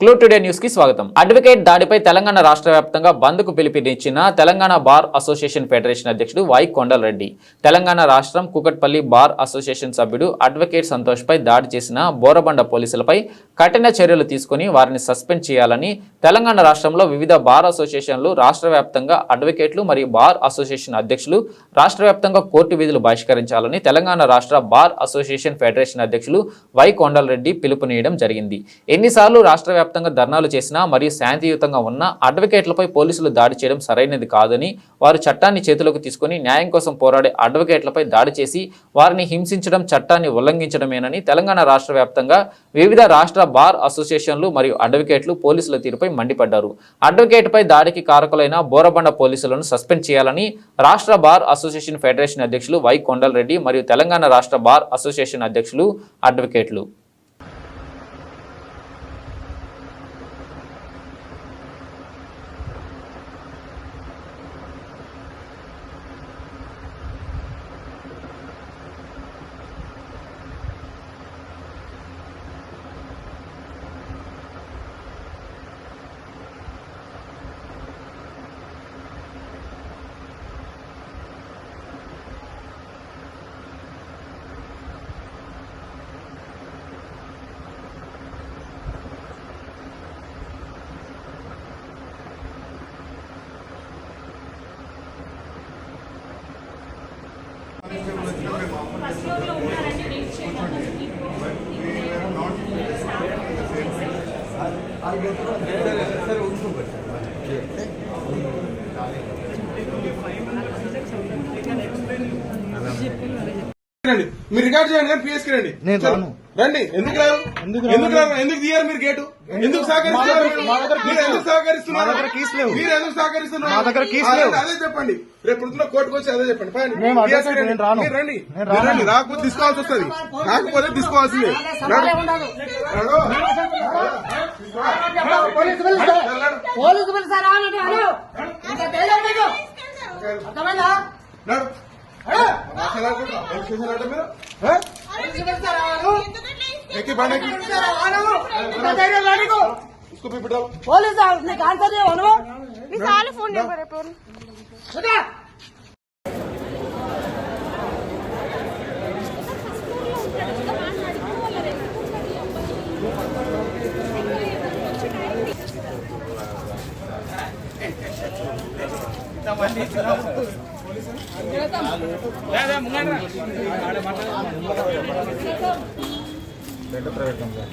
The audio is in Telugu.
క్లూ టుడే న్యూస్కి స్వాగతం. అడ్వకేట్ దాడిపై తెలంగాణ రాష్ట్ర వ్యాప్తంగా బంద్కు పిలుపునిచ్చిన తెలంగాణ బార్ అసోసియేషన్ ఫెడరేషన్ అధ్యక్షుడు వై కొండలరెడ్డి. తెలంగాణ రాష్ట్రం కుకట్పల్లి బార్ అసోసియేషన్ సభ్యుడు అడ్వకేట్ సంతోష్ పై దాడి చేసిన బోరబండ పోలీసులపై కఠిన చర్యలు తీసుకుని వారిని సస్పెండ్ చేయాలని తెలంగాణ రాష్ట్రంలో వివిధ బార్ అసోసియేషన్లు రాష్ట్ర వ్యాప్తంగా అడ్వకేట్లు మరియు బార్ అసోసియేషన్ అధ్యక్షులు రాష్ట్ర వ్యాప్తంగా కోర్టు విధులు బహిష్కరించాలని తెలంగాణ రాష్ట్ర బార్ అసోసియేషన్ ఫెడరేషన్ అధ్యక్షులు వై కొండలరెడ్డి పిలుపునియడం జరిగింది. ఎన్నిసార్లు రాష్ట్ర దేశవ్యాప్తంగా ధర్నాలు చేసినా మరియు శాంతియుతంగా ఉన్న అడ్వకేట్లపై పోలీసులు దాడి చేయడం సరైనది కాదని వారు చట్టాన్ని చేతిలోకి తీసుకుని న్యాయం కోసం పోరాడే అడ్వకేట్లపై దాడి చేసి వారిని హింసించడం చట్టాన్ని ఉల్లంఘించడమేనని తెలంగాణ రాష్ట్ర వ్యాప్తంగా వివిధ రాష్ట్ర బార్ అసోసియేషన్లు మరియు అడ్వకేట్లు పోలీసుల తీరుపై మండిపడ్డారు. అడ్వకేట్పై దాడికి కారకులైన బోరబండ పోలీసులను సస్పెండ్ చేయాలని రాష్ట్ర బార్ అసోసియేషన్ ఫెడరేషన్ అధ్యక్షులు వై కొండలరెడ్డి మరియు తెలంగాణ రాష్ట్ర బార్ అసోసియేషన్ అధ్యక్షులు అడ్వకేట్లు రండి మీరు రికార్డ్ చేయండి పిఎస్కి రండి నేను. రాను. రండి ఎందుకు రారు ఎందుకు? రారు ఎందుకు తీయరు మీరు గేటు ఎందుకు సహకరిస్తున్నారు మీరు ఎందుకు. సహకరిస్తున్నారు. మీరు ఎందుకు సహకరిస్తున్నారు మా దగ్గర keys ఆ, లేవు. అదే చెప్పండి రేపు పొద్దున్న కోర్టుకు వచ్చి అదే చెప్పండి రండి. రండి రాకపోతే తీసుకోవాల్సి వస్తుంది రాకపోతే తీసుకోవాల్సిందే. పోలీసు అర్థమైందా నడు. అను. అసలు అనుకుంటా. ఏం చేశారంట మీరు? ఆ? పోలీసు పిలుస్తారా అను ఎక్కి బండి ఎక్కి. పిలుస్తారా అను ఇంకా ధైర్యం రా నీకు इसको भी बिठाओ పోలీసు నీకు ఆన్సర్ చేయవు నువ్వు మీ సార్లు ఫోన్ నెంబర్ ఎప్పుడు చూడా ప్రైవేట్ కంపెనీ.